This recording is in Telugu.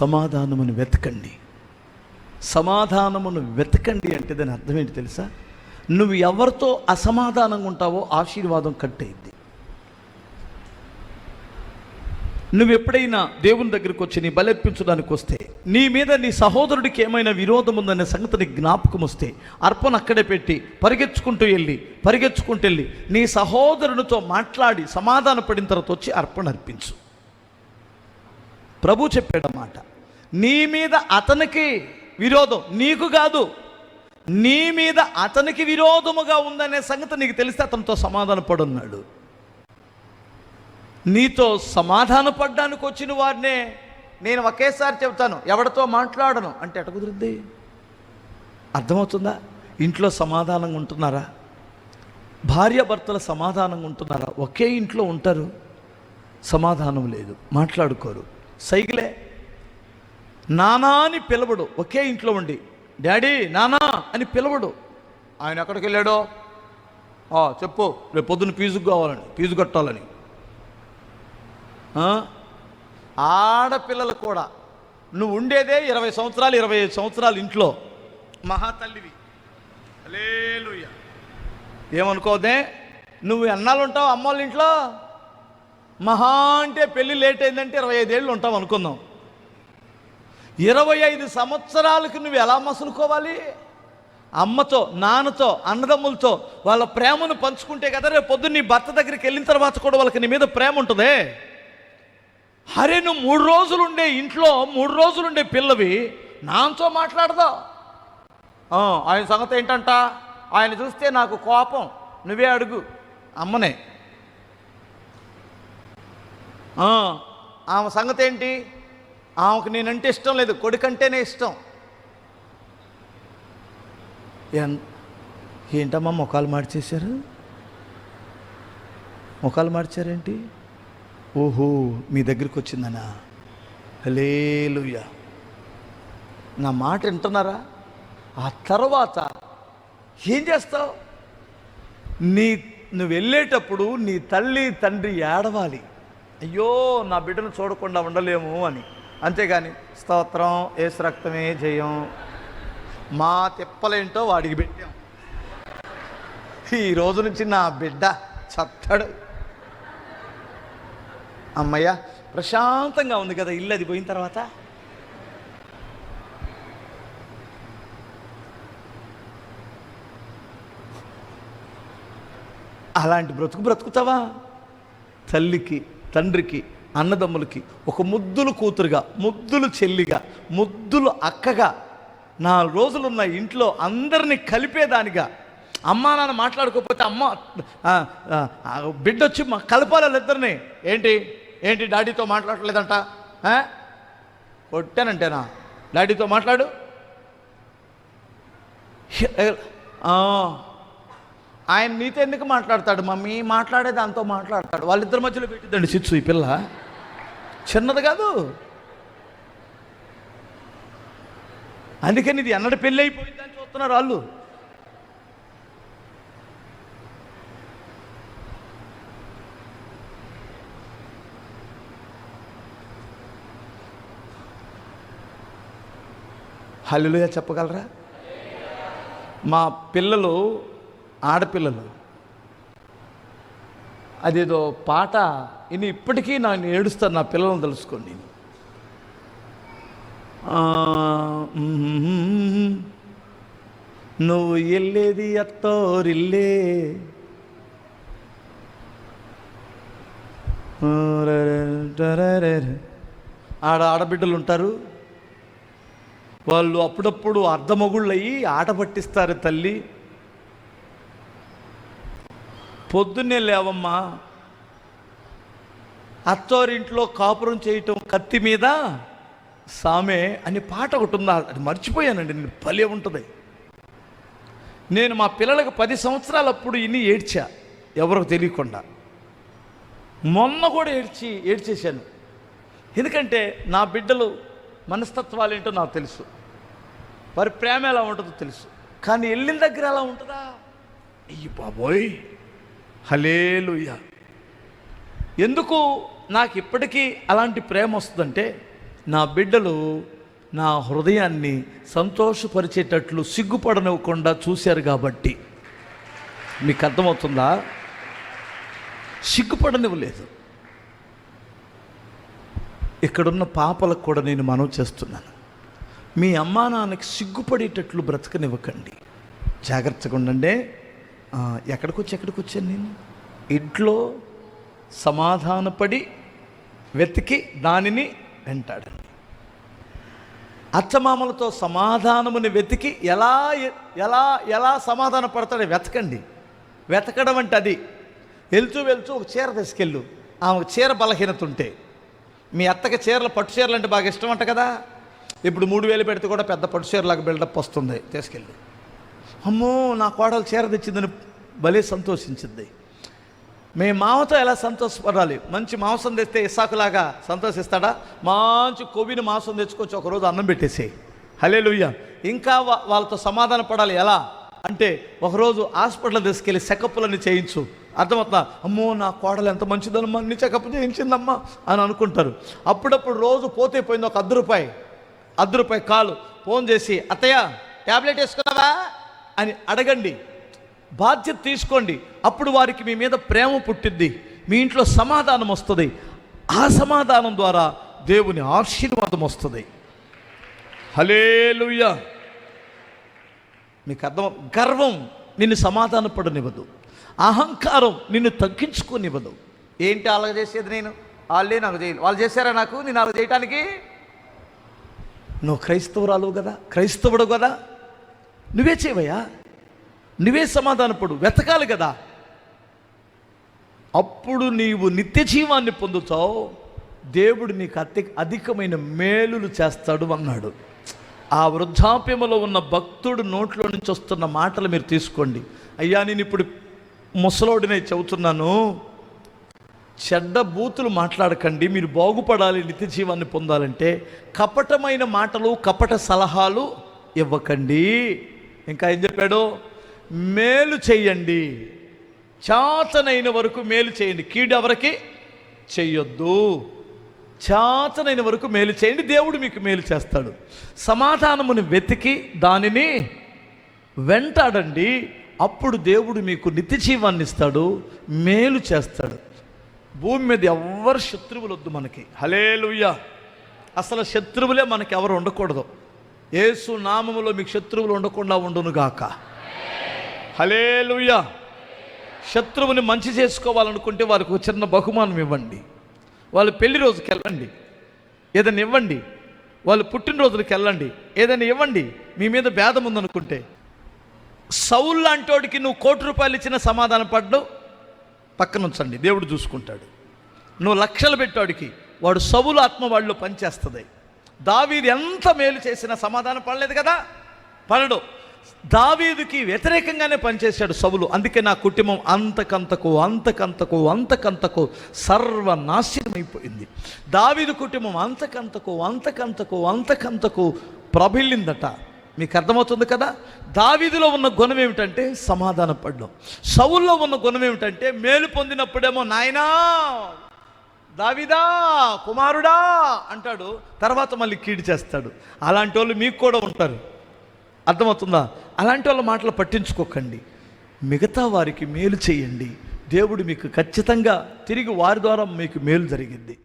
సమాధానమును వెతకండి. సమాధానమును వెతకండి అంటే దాని అర్థం ఏంటి తెలుసా? నువ్వు ఎవరితో అసమాధానంగా ఉంటావో ఆశీర్వాదం కట్టయిద్ది. నువ్వు ఎప్పుడైనా దేవుని దగ్గరికి వచ్చి నీ బలర్పించడానికి వస్తే నీ మీద నీ సహోదరుడికి ఏమైనా విరోధం ఉందనే సంగతిని జ్ఞాపకం వస్తే అర్పణ అక్కడే పెట్టి పరిగెత్తుకుంటూ వెళ్ళి పరిగెత్తుకుంటూ వెళ్ళి నీ సహోదరునితో మాట్లాడి సమాధాన పడిన తర్వాత వచ్చి అర్పణ అర్పించు. ప్రభు చెప్పాడన్నమాట నీ మీద అతనికి విరోధం నీకు కాదు. నీ మీద అతనికి విరోధముగా ఉందనే సంగతి నీకు తెలిస్తే అతనితో సమాధాన పడున్నాడు నీతో సమాధాన పడ్డానికి వచ్చిన వారినే నేను ఒకేసారి చెబుతాను ఎవరితో మాట్లాడను అంటే ఎట కుదిరింది? అర్థమవుతుందా? ఇంట్లో సమాధానంగా ఉంటున్నారా? భార్యాభర్తల సమాధానంగా ఉంటున్నారా? ఒకే ఇంట్లో ఉంటారు సమాధానం లేదు మాట్లాడుకోరు. సైకిలే నానా అని పిలవడు ఒకే ఇంట్లో ఉండి. డాడీ నానా అని పిలవడు. ఆయన ఎక్కడికి వెళ్ళాడో? "ఆ, చెప్పు. రేపు పొద్దున్న ఫీజు కావాలని ఫీజు కట్టాలని? ఆడపిల్లలు కూడా. నువ్వు ఉండేదే ఇరవై సంవత్సరాలు ఇరవై ఐదు సంవత్సరాలు ఇంట్లో. మహాతల్లివి. అలేలుయ్య ఏమనుకోదే నువ్వు ఎన్నాళ్ళు ఉంటావు అమ్మోళ్ళ ఇంట్లో? మహా అంటే పెళ్ళి లేట్ అయిందంటే ఇరవై ఐదేళ్ళు ఉంటావు అనుకుందాం. ఇరవై ఐదు సంవత్సరాలకు నువ్వు ఎలా మసులుకోవాలి? అమ్మతో నాన్నతో అన్నదమ్ములతో వాళ్ళ ప్రేమను పంచుకుంటే కదా రేపు పొద్దున్న నీ భర్త దగ్గరికి వెళ్ళిన తర్వాత కూడా వాళ్ళకి నీ మీద ప్రేమ ఉంటుంది? అరే నువ్వు మూడు రోజులు ఉండే ఇంట్లో మూడు రోజులు ఉండే పిల్లవి నాతో మాట్లాడదా? ఆయన సంగతి ఏంటంట? ఆయన చూస్తే నాకు కోపం. నువ్వే అడుగు. అమ్మనే. ఆమె సంగతి ఏంటి? ఆమెకు నేనంటే ఇష్టం లేదు కొడుకంటేనే ఇష్టం. ఏంటమ్మా ముఖాలు మార్చేశారు? ముఖాలు మార్చారేంటి? ఓహో మీ దగ్గరికి వచ్చిందనా? హలేలుయ్యా నా మాట వింటున్నారా? ఆ తర్వాత ఏం చేస్తావు? నీ నువ్వు వెళ్ళేటప్పుడు నీ తల్లి తండ్రి ఏడవాలి. అయ్యో నా బిడ్డను చూడకుండా ఉండలేము అని. అంతేగాని స్తోత్రం ఏసు రక్తమే జయం. మా తిప్పలేంటో వాడికి పెట్టాం. ఈ రోజు నుంచి నా బిడ్డ చత్తడు. అమ్మయ్య ప్రశాంతంగా ఉంది కదా ఇల్లు అది పోయిన తర్వాత? అలాంటి బ్రతుకు బ్రతుకుతావా? తల్లికి తండ్రికి అన్నదమ్ములకి ఒక ముద్దులు కూతురుగా ముద్దులు చెల్లిగా ముద్దులు అక్కగా నాలుగు రోజులున్న ఇంట్లో అందరినీ కలిపేదానిగా. అమ్మా నాన్న మాట్లాడుకోకపోతే అమ్మ బిడ్డ వచ్చి మా కలపాలి వాళ్ళిద్దరిని. ఏంటి? ఏంటి డాడీతో మాట్లాడలేదంట? కొట్టానంటేనా? డాడీతో మాట్లాడు. ఆయన నీతో ఎందుకు మాట్లాడతాడు మమ్మీ? మాట్లాడే దాంతో మాట్లాడతాడు. వాళ్ళిద్దరి మధ్యలో పెట్టిద్దండి చిచ్చు ఈ పిల్ల. చిన్నది కాదు. అందుకని ఇది ఎన్నడ పెళ్ళి అయిపోయిందని చూస్తున్నారు వాళ్ళు. హల్లులుగా చెప్పగలరా? మా పిల్లలు ఆడపిల్లలు. అదేదో పాట ఇని ఇప్పటికీ నేను ఏడుస్తాను నా పిల్లలను తెలుసుకోండి నేను. నువ్వు వెళ్ళేది అత్తోరిల్లే. ఆడ ఆడబిడ్డలు ఉంటారు. వాళ్ళు అప్పుడప్పుడు అర్ధమగుళ్ళు అయ్యి ఆట పట్టిస్తారు తల్లి. పొద్దున్నే లేవమ్మా. అత్తోరింట్లో కాపురం చేయటం కత్తి మీద సామె అనే పాట ఒకటి ఉందా. అది మర్చిపోయానండి నేను భలే ఉంటుంది. నేను మా పిల్లలకు పది సంవత్సరాలప్పుడు ఇన్ని ఏడ్చా ఎవరికి తెలియకుండా. మొన్న కూడా ఏడ్చి ఏడ్చేశాను. ఎందుకంటే నా బిడ్డలు మనస్తత్వాలు ఏంటో నాకు తెలుసు. వారి ప్రేమ ఎలా ఉంటుందో తెలుసు. కానీ వెళ్ళిన దగ్గర ఎలా ఉంటుందా? అయ్యి బాబోయ్! హలేలుయ్య ఎందుకు నాకు ఇప్పటికీ అలాంటి ప్రేమ వస్తుందంటే నా బిడ్డలు నా హృదయాన్ని సంతోషపరిచేటట్లు సిగ్గుపడనివ్వకుండా చూశారు కాబట్టి. మీకు అర్థమవుతుందా? సిగ్గుపడనివ్వలేదు. ఇక్కడున్న పాపలకు కూడా నేను మనవి చేస్తున్నాను. మీ అమ్మా నాన్నకి సిగ్గుపడేటట్లు బ్రతకనివ్వకండి. జాగ్రత్తగా ఉండండి. ఎక్కడికి వచ్చి ఎక్కడికి వచ్చాను నేను? ఇంట్లో సమాధానపడి వెతికి దానిని వెంటాడండి అత్తమామలతో సమాధానముని వెతికి ఎలా ఎలా ఎలా సమాధాన పడతాడో వెతకండి. వెతకడం అంటే అది. వెళ్తూ వెళ్తూ ఒక చీర తీసుకెళ్ళు. ఆమె చీర బలహీనత ఉంటే. మీ అత్తకి చీరలు పట్టు చీరలు అంటే బాగా ఇష్టం అంట కదా? ఇప్పుడు మూడు వేలు పెడితే కూడా పెద్ద పట్టు చీరలాగా బిల్డప్ వస్తుంది. తీసుకెళ్ళి. అమ్మో నా కోడలు చీర తెచ్చిందని భలే సంతోషించింది. మేము మామతో ఎలా సంతోషపడాలి? మంచి మాంసం తెస్తే ఇసాకులాగా సంతోషిస్తాడా? మంచి కొవ్విని మాంసం తెచ్చుకొచ్చి ఒకరోజు అన్నం పెట్టేసి హలే ఇంకా వా- వాళ్ళతో సమాధాన పడాలి. ఎలా? అంటే ఒకరోజు హాస్పిటల్ తీసుకెళ్ళి చెకప్లన్నీ చేయించు. అర్థమవుతుందా? అమ్మో నా కోడలు ఎంత మంచిదమ్మా అన్ని చెకప్ చేయించిందమ్మా అని అనుకుంటారు. అప్పుడప్పుడు రోజు పోతే పోయింది ఒక అర్ధ రూపాయి. అర్ధ రూపాయి కాలు. ఫోన్ చేసి అత్తయ్య ట్యాబ్లెట్ వేసుకున్నావా? అని అడగండి. బాధ్యత తీసుకోండి. అప్పుడు వారికి మీ మీద ప్రేమ పుట్టిద్ది. మీ ఇంట్లో సమాధానం వస్తుంది. ఆ సమాధానం ద్వారా దేవుని ఆశీర్వాదం వస్తుంది. హలేలుయ్యా మీకు అర్థం గర్వం నిన్ను సమాధానపడనివ్వదు. అహంకారం నిన్ను తగ్గించుకోనివ్వదు. ఏంటి అలాగ చేసేది నేను? వాళ్ళే నాకు చేయాలి వాళ్ళు చేశారా నాకు? నేను అలా చేయటానికి? నువ్వు క్రైస్తవురాలు కదా? క్రైస్తవుడు కదా? నువ్వే చేయవయ్యా? నువ్వే సమాధానపడు వెతకాలి కదా. అప్పుడు నీవు నిత్య జీవాన్ని పొందుతావు. దేవుడు నీకు అతి అధికమైన మేలులు చేస్తాడు అన్నాడు. ఆ వృద్ధాప్యములో ఉన్న భక్తుడు నోట్లో నుంచి వస్తున్న మాటలు మీరు తీసుకోండి. అయ్యా నేను ఇప్పుడు ముసలోడినే చెబుతున్నాను. చెడ్డ బూతులు మాట్లాడకండి. మీరు బాగుపడాలి నిత్య జీవాన్ని పొందాలంటే. కపటమైన మాటలు కపట సలహాలు ఇవ్వకండి. ఇంకా ఏం చెప్పాడు? మేలు చేయండి. చాతనైన వరకు మేలు చేయండి. కీడు ఎవరికి? చెయ్యొద్దు చాతనైన వరకు మేలు చేయండి. దేవుడు మీకు మేలు చేస్తాడు. సమాధానమును వెతికి దానిని వెంటాడండి. అప్పుడు దేవుడు మీకు నిత్య జీవాన్ని ఇస్తాడు. మేలు చేస్తాడు. భూమి మీద ఎవ్వరు శత్రువులు వద్దు మనకి. హలేలుయ్యా అసలు శత్రువులే మనకి ఎవరు ఉండకూడదు. యేసు నామములో మీకు శత్రువులు ఉండకుండా ఉండునుగాక హలేలుయ్యా శత్రువుని మంచి చేసుకోవాలనుకుంటే వారికి ఒక చిన్న బహుమానం ఇవ్వండి. వాళ్ళు పెళ్ళి రోజుకి వెళ్ళండి. ఏదైనా ఇవ్వండి. వాళ్ళు పుట్టినరోజులకి వెళ్ళండి. ఏదైనా ఇవ్వండి. మీ మీద భేదం ఉందనుకుంటే. సౌల్ లాంటోడికి నువ్వు కోటి రూపాయలు ఇచ్చిన సమాధానం పడ్డు. పక్కన ఉంచండి. దేవుడు చూసుకుంటాడు. నువ్వు లక్షలు పెట్టాడికి వాడు సవులు ఆత్మ వాళ్ళు పనిచేస్తుంది. దావీది ఎంత మేలు చేసినా సమాధానం పడలేదు కదా? పడడు. దావీదుకి వ్యతిరేకంగానే పనిచేశాడు సవులు అందుకే నా కుటుంబం అంతకంతకు అంతకంతకు అంతకంతకు సర్వనాశనమైపోయింది. దావీదు కుటుంబం అంతకంతకు అంతకంతకు అంతకంతకు ప్రబిల్లిందట. మీకు అర్థమవుతుంది కదా? దావీదిలో ఉన్న గుణం ఏమిటంటే సమాధాన పడడం. సవుల్లో ఉన్న గుణం ఏమిటంటే మేలు పొందినప్పుడేమో నాయనా దావిదా కుమారుడా అంటాడు. తర్వాత మళ్ళీ కీడి చేస్తాడు. అలాంటి వాళ్ళు మీకు కూడా ఉంటారు. అర్థమవుతుందా? అలాంటి వాళ్ళ మాటలు పట్టించుకోకండి. మిగతా వారికి మేలు చేయండి. దేవుడు మీకు ఖచ్చితంగా తిరిగి వారి ద్వారా మీకు మేలు జరిగింది.